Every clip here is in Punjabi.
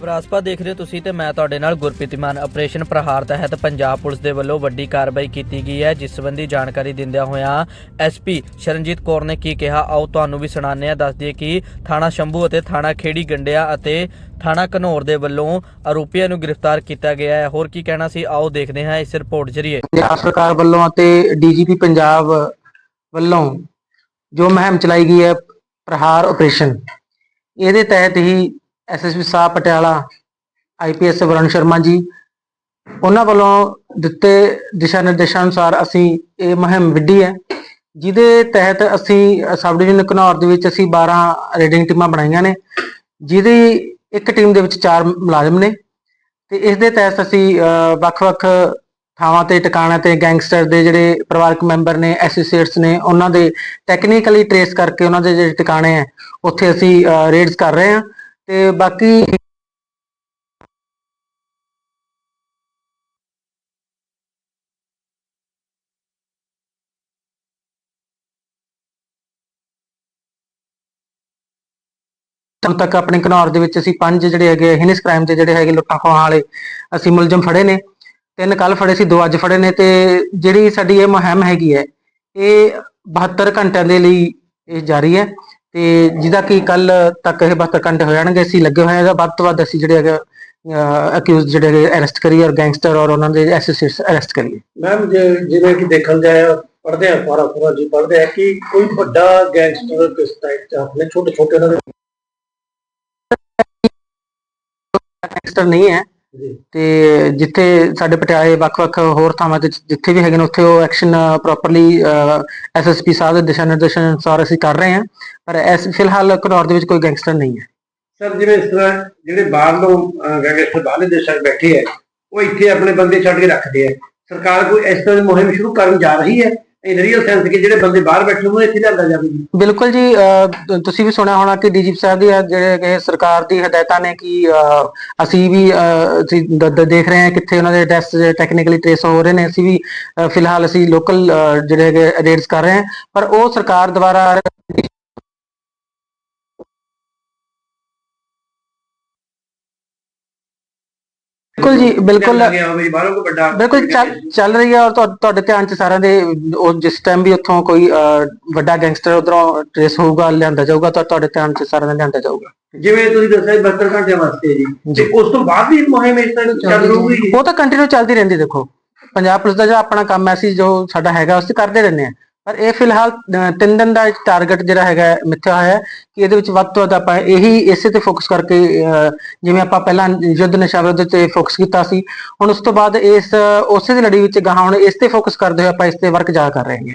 ਵਿਰਾਸਪਾ ਦੇਖ ਰਹੇ ਹੋ ਤੁਸੀਂ ਤੇ ਮੈਂ ਤੁਹਾਡੇ ਨਾਲ ਗੁਰਪ੍ਰੀਤ ਮਾਨ। ਆਪਰੇਸ਼ਨ ਪ੍ਰਹਾਰ ਤਹਿਤ ਪੰਜਾਬ ਪੁਲਿਸ ਦੇ ਵੱਲੋਂ ਵੱਡੀ ਕਾਰਵਾਈ ਕੀਤੀ ਗਈ ਹੈ, ਜਿਸ ਸੰਬੰਧੀ ਜਾਣਕਾਰੀ ਦਿੰਦਿਆਂ ਹੋਇਆਂ ਐਸਪੀ ਸ਼ਰਨਜੀਤ ਕੌਰ ਨੇ ਕੀ ਕਿਹਾ, ਆਓ ਤੁਹਾਨੂੰ ਵੀ ਸੁਣਾਉਂਦੇ ਹਾਂ, ਦੱਸ ਦਈਏ ਕਿ ਥਾਣਾ ਸ਼ੰਭੂ ਅਤੇ ਥਾਣਾ ਖੇੜੀ ਗੰਡਿਆ ਅਤੇ ਥਾਣਾ ਘਨੌਰ ਦੇ ਵੱਲੋਂ ਆਰੋਪੀਆਂ ਨੂੰ ਗ੍ਰਿਫਤਾਰ ਕੀਤਾ ਗਿਆ ਹੈ। ਹੋਰ ਕੀ ਕਹਿਣਾ ਸੀ? ਆਓ ਦੇਖਦੇ ਹਾਂ ਇਸ ਰਿਪੋਰਟ ਜਰੀਏ। ਪੰਜਾਬ ਸਰਕਾਰ ਵੱਲੋਂ ਅਤੇ ਡੀਜੀਪੀ ਪੰਜਾਬ ਵੱਲੋਂ ਜੋ ਮੁਹਿੰਮ ਚਲਾਈ ਗਈ ਹੈ, ਪ੍ਰਹਾਰ ਆਪਰੇਸ਼ਨ ਇਹਦੇ ਤਹਿਤ ਹੀ ਐਸਐਸਪੀ ਸਾਹਿਬ ਪਟਿਆਲਾ ਆਈਪੀਐਸ ਵਰੁਣ ਸ਼ਰਮਾ ਜੀ, ਉਹਨਾਂ ਵੱਲੋਂ ਦਿੱਤੇ ਦਿਸ਼ਾ ਨਿਰਦੇਸ਼ਾਂ ਅਨੁਸਾਰ ਅਸੀਂ ਇਹ ਮੁਹਿੰਮ ਵਿੱਢੀ ਹੈ, ਜਿਹਦੇ ਤਹਿਤ ਅਸੀਂ ਸਬ ਡਿਵੀਜ਼ਨ ਘਨੌਰ ਦੇ ਵਿੱਚ ਅਸੀਂ 12 ਰੇਡਿੰਗ ਟੀਮਾਂ ਬਣਾਈਆਂ ਨੇ, ਜਿਹਦੀ ਇੱਕ ਟੀਮ ਦੇ ਵਿੱਚ 4 ਮੁਲਾਜ਼ਮ ਨੇ, ਤੇ ਇਸ ਦੇ ਤਹਿਤ ਅਸੀਂ ਵੱਖ-ਵੱਖ ਥਾਵਾਂ ਤੇ ਟਿਕਾਣਿਆਂ ਤੇ ਗੈਂਗਸਟਰ ਦੇ ਜਿਹੜੇ ਪਰਿਵਾਰਕ ਮੈਂਬਰ ਨੇ, ਐਸੋਸੀਏਟਸ ਨੇ, ਉਹਨਾਂ ਦੇ ਟੈਕਨੀਕਲੀ ਟਰੇਸ ਕਰਕੇ ਉਹਨਾਂ ਦੇ ਜਿਹੜੇ ਟਿਕਾਣੇ ਹੈ, ਉੱਥੇ ਅਸੀਂ ਰੇਡਸ ਕਰ ਰਹੇ ਹਾਂ। ਤੇ ਬਾਕੀ ਹੁਣ ਤੱਕ ਆਪਣੇ ਘਨੌਰ ਦੇ ਵਿੱਚ ਅਸੀਂ ਪੰਜ ਜਿਹੜੇ ਹੈਗੇ ਹਿਨਸ ਕ੍ਰਾਈਮ ਦੇ ਜਿਹੜੇ ਹੈਗੇ ਲੁੱਟਾਂ ਖੋਹਾਂ ਵਾਲੇ, ਅਸੀਂ ਮੁਲਜ਼ਮ ਫੜੇ ਨੇ, ਤਿੰਨ ਕੱਲ ਫੜੇ ਸੀ, ਦੋ ਅੱਜ ਫੜੇ ਨੇ, ਤੇ ਜਿਹੜੀ ਸਾਡੀ ਇਹ ਮੁਹਿੰਮ ਹੈਗੀ ਹੈ, ਇਹ 72 ਘੰਟਿਆਂ ਦੇ ਲਈ ਇਹ ਜਾਰੀ ਹੈ। ਤੇ ਜਿਹਦਾ ਕਿ ਕੱਲ ਤੱਕ ਇਹ 72 ਘੰਟੇ ਹੋ ਜਾਣਗੇ ਅਸੀਂ ਲੱਗੇ ਹੋਏ ਹਾਂ ਵੱਧ ਤੋਂ ਵੱਧ ਅਸੀਂ ਜਿਹੜੇ ਹੈਗੇ ਅਕਿਊਜ਼ ਜਿਹੜੇ ਹੈਗੇ ਅਰੈਸਟ ਕਰੀਏ ਔਰ ਗੈਂਗਸਟਰ ਔਰ ਉਹਨਾਂ ਦੇ ਐਸੋਸੀਏਟਸ ਅਰੈਸਟ ਕਰੀਏ। ਮੈਮ ਜਿਵੇਂ ਕਿ ਦੇਖਣ ਜਾਇਆ ਪੜਦੇ ਆ ਸਾਰਾ ਪੂਰਾ ਜੀ ਪੜਦੇ ਆ ਕਿ ਕੋਈ ਵੱਡਾ ਗੈਂਗਸਟਰ ਕਿਸ ਟਾਈਪ ਚ ਆਪਣੇ ਛੋਟੇ ਛੋਟੇ ਉਹਨਾਂ ਦੇ ਗੈਂਗਸਟਰ ਨਹੀਂ ਹੈ। ਤੇ ਜਿੱਥੇ ਸਾਡੇ ਪਟਿਆਲੇ ਵੱਖ-ਵੱਖ ਹੋਰ ਥਾਵਾਂ ਤੇ ਜਿੱਥੇ ਵੀ ਹੈਗੇ ਨੇ ਉੱਥੇ ਉਹ ਐਕਸ਼ਨ ਪ੍ਰੋਪਰਲੀ ਐਸਐਸਪੀ ਸਾਹਿਬ ਦੇ ਦਿਸ਼ਾ ਨਿਰਦੇਸ਼ਾਂ ਅਨੁਸਾਰ ਅਸੀਂ ਕਰ ਰਹੇ ਹਾਂ ਪਰ ਇਸ ਫਿਲਹਾਲ ਘਨੌਰ ਦੇ ਵਿੱਚ ਕੋਈ ਗੈਂਗਸਟਰ ਨਹੀਂ ਹੈ। ਸਰ ਜਿਵੇਂ ਇਸ ਤਰ੍ਹਾਂ ਜਿਹੜੇ ਬਾਹਰ ਗੈਂਗਸਟਰ ਬਾਹਰਲੇ ਦੇਸ਼ਾਂ 'ਚ ਬੈਠੇ ਆ ਉਹ ਇੱਥੇ ਆਪਣੇ ਬੰਦੇ ਛੱਡ ਕੇ ਰੱਖਦੇ ਆ ਸਰਕਾਰ ਕੋਈ ਇਸ ਤਰ੍ਹਾਂ ਦੀ ਮੁਹਿੰਮ ਸ਼ੁਰੂ ਕਰਨ ਜਾ ਰਹੀ ਹੈ? ਇਨ ਰੀਅਲ ਸੈਂਸ ਕਿ ਜਿਹੜੇ ਬੰਦੇ ਬਾਹਰ ਬੈਠੇ ਉਹਨੂੰ ਇੱਥੇ ਲਿਆਂਦਾ ਜਾਵੇ ਜੀ। ਬਿਲਕੁਲ ਜੀ ਤੁਸੀਂ ਵੀ ਸੁਣਿਆ ਹੋਣਾ ਕਿ ਡੀਜੀਪੀ ਸਾਹਿਬ ਦੀ ਜਿਹੜੇ ਕਿ ਸਰਕਾਰ ਦੀ ਹਦਾਇਤਾਂ ਨੇ ਕਿ ਅਸੀਂ ਵੀ ਦੇਖ ਰਹੇ ਹਾਂ ਕਿੱਥੇ ਉਹਨਾਂ ਦੇ ਟੈਸਟ ਟੈਕਨੀਕਲੀ ਟ੍ਰੇਸ ਹੋ ਰਹੇ ਨੇ। ਅਸੀਂ ਵੀ ਫਿਲਹਾਲ ਅਸੀਂ ਲੋਕਲ ਜਿਹੜੇ ਹੈਗੇ ਰੇਡਸ ਕਰ ਰਹੇ ਹਾਂ, ਪਰ ਉਹ ਸਰਕਾਰ ਦੁਆਰਾ ਬਿਲਕੁਲ ਜੀ ਬਿਲਕੁਲ। ਹੋਵੇ ਬਾਹਰੋਂ ਵੱਡਾ ਬਿਲਕੁਲ ਚੱਲ ਚੱਲ ਰਹੀ ਹੈ ਔਰ ਤੁਹਾ- ਤੁਹਾਡੇ ਧਿਆਨ ਚ ਸਾਰਿਆਂ ਦੇ ਉਹ ਜਿਸ ਟਾਈਮ ਵੀ ਉੱਥੋਂ ਕੋਈ ਵੱਡਾ ਗੈਂਗਸਟਰ ਉਧਰੋਂ ਟ੍ਰੇਸ ਹੋਊਗਾ ਲਿਆਂਦਾ ਜਾਊਗਾ ਤਾਂ ਤੁਹਾਡੇ ਧਿਆਨ ਚ ਸਾਰਿਆਂ ਦੇ ਲਿਆਂਦਾ ਜਾਊਗਾ। ਜਿਵੇਂ ਤੁਸੀਂ ਦੱਸਿਆ 72 ਘੰਟਿਆਂ ਵਾਸਤੇ ਜੀ। ਤੇ ਉਸ ਤੋਂ ਬਾਅਦ ਵੀ ਮੁਹਿੰਮ ਇਸ ਤਰ੍ਹਾਂ ਚੱਲ ਰਹੂਗੀ ਉਹ ਤਾਂ ਕੰਟੀਨਿਊ ਚੱਲਦੀ ਰਹਿੰਦੀ ਦੇਖੋ। ਪੰਜਾਬ ਪੁਲਿਸ ਦਾ ਜਿਹੜਾ ਆਪਣਾ ਕੰਮ ਹੈ ਸੀ ਜੋ ਸਾਡਾ ਹੈਗਾ ਉਸ ਤੇ ਕਰਦੇ ਰਹਿੰਦੇ ਆ ਪਰ ਇਹ ਫਿਲਹਾਲ ਤਿੰਨ ਦਿਨ ਦਾ ਟਾਰਗੇਟ ਜਿਹੜਾ ਹੈਗਾ ਮਿੱਥਿਆ ਹੋਇਆ ਹੈ ਕਿ ਇਹਦੇ ਵਿੱਚ ਵੱਧ ਤੋਂ ਵੱਧ ਆਪਾਂ ਇਹੀ ਇਸੇ ਤੇ ਫੋਕਸ ਕਰਕੇ ਜਿਵੇਂ ਆਪਾਂ ਪਹਿਲਾਂ ਯੁੱਧ ਨਸ਼ਾ ਵਿਰੁੱਧ ਤੇ ਫੋਕਸ ਕੀਤਾ ਸੀ ਹੁਣ ਉਸ ਤੋਂ ਬਾਅਦ ਇਸ ਉਸੇ ਦੀ ਲੜੀ ਵਿੱਚ ਗਾਹਾਂ ਹੁਣ ਇਸ ਤੇ ਫੋਕਸ ਕਰਦੇ ਹੋਏ ਆਪਾਂ ਇਸ ਤੇ ਵਰਕ ਜ਼ਿਆਦਾ ਕਰ ਰਹੇ ਹਾਂ।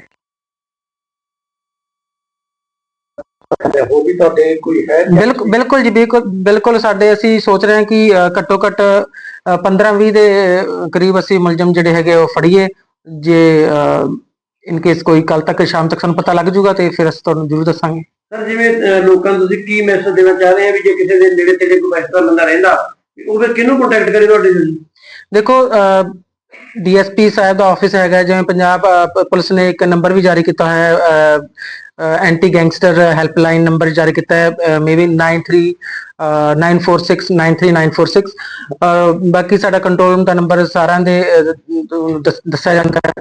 ਉਹ ਵੀ ਤੁਹਾਡੇ ਕੋਈ ਹੈ ਬਿਲਕੁਲ ਬਿਲਕੁਲ ਜੀ ਬਿਲਕੁਲ ਬਿਲਕੁਲ ਸਾਡੇ ਅਸੀਂ ਸੋਚ ਰਹੇ ਹਾਂ ਕਿ ਘੱਟੋ ਘੱਟ 15-20 ਦੇ ਅ, ਕਰੀਬ ਅਸੀਂ ਮੁਲਜ਼ਮ ਜਿਹੜੇ ਹੈਗੇ ਉਹ ਫੜੀਏ ਜੇ ਇਨ ਕੇਸ ਕੋਈ ਕੱਲ ਤੱਕ ਸ਼ਾਮ ਤੱਕ ਸਾਨੂੰ ਪਤਾ ਲੱਗ ਜੂਗਾ ਤੇ ਫਿਰ ਅਸੀਂ ਤੁਹਾਨੂੰ ਜ਼ਰੂਰ ਦੱਸਾਂਗੇ। ਸਰ ਜਿਵੇਂ ਅਹ, ਲੋਕਾਂ ਨੂੰ ਤੁਸੀਂ ਕੀ ਮੈਸੇਜ ਦੇਣਾ ਚਾਹ ਰਹੇ ਆ ਵੀ ਜੇ ਕਿਸੇ ਦੇ ਨੇੜੇ ਤੇੜੇ ਕੋਈ ਇਸ ਤਰ੍ਹਾਂ ਬੰਦਾ ਰਹਿੰਦਾ ਉਹ ਫਿਰ ਕਿਹਨੂੰ ਕੰਟੈਕਟ ਕਰੇ ਤੁਹਾਡੇ ਨਾਲ? ਦੇਖੋ ਡੀਐਸਪੀ ਸਾਹਿਬ ਦਾ ਆਫਿਸ ਹੈਗਾ ਜਿਵੇਂ ਪੰਜਾਬ ਪ- ਪੁਲਿਸ ਨੇ ਇੱਕ ਨੰਬਰ ਵੀ ਜਾਰੀ ਕੀਤਾ ਹੈ ਐਂਟੀ ਗੈਂਗਸਟਰ ਹੈਲਪਲਾਈਨ ਨੰਬਰ ਜਾਰੀ ਕੀਤਾ ਹੈ ਮੇਬੀ 93 ਅ, 946 93946 ਅ, ਬਾਕੀ ਸਾਡਾ ਕੰਟਰੋਲ ਰੂਮ ਦਾ ਨੰਬਰ ਸਾਰਿਆਂ ਦੇ ਦੱਸ- ਦੱਸਿਆ ਜਾਂਦਾ ਹੈ।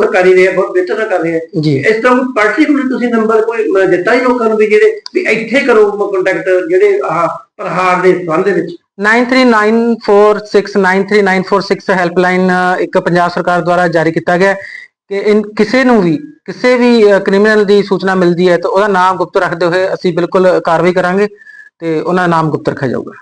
ਉਹ ਕਰ ਹੀ ਰਹੇ ਆ ਬਹੁਤ ਬਿਹਤਰ ਕਰ ਰਹੇ ਆ। ਜੀ। ਇਸ ਤਰ੍ਹਾਂ ਕੋਈ ਪਾਰਟਿਕੂਲਰ ਤੁਸੀਂ ਨੰਬਰ ਕੋਈ ਦਿੱਤਾ ਹੀ ਲੋਕਾਂ ਨੂੰ ਵੀ ਜਿਹੜੇ ਵੀ ਇੱਥੇ ਕਰੋ ਕੰਟੈਕਟ ਜਿਹੜੇ ਆਹ ਪ੍ਰਹਾਰ ਦੇ ਸੰਬੰਧ ਦੇ ਵਿੱਚ। 9394693946 ਹੈਲਪਲਾਈਨ ਇੱਕ ਪੰਜਾਬ ਸਰਕਾਰ ਦੁਆਰਾ ਜਾਰੀ ਕੀਤਾ ਗਿਆ ਕਿ ਇਨ ਕਿਸੇ ਨੂੰ ਵੀ ਕਿਸੇ ਵੀ ਕ੍ਰਿਮੀਨਲ ਦੀ ਸੂਚਨਾ ਮਿਲਦੀ ਹੈ ਤਾਂ ਉਹਦਾ ਨਾਮ ਗੁਪਤ ਰੱਖਦੇ ਹੋਏ ਅਸੀਂ ਬਿਲਕੁਲ ਕਾਰਵਾਈ ਕਰਾਂਗੇ ਤੇ ਉਹਨਾਂ ਦਾ ਨਾਮ ਗੁਪਤ ਰੱਖਿਆ ਜਾਊਗਾ।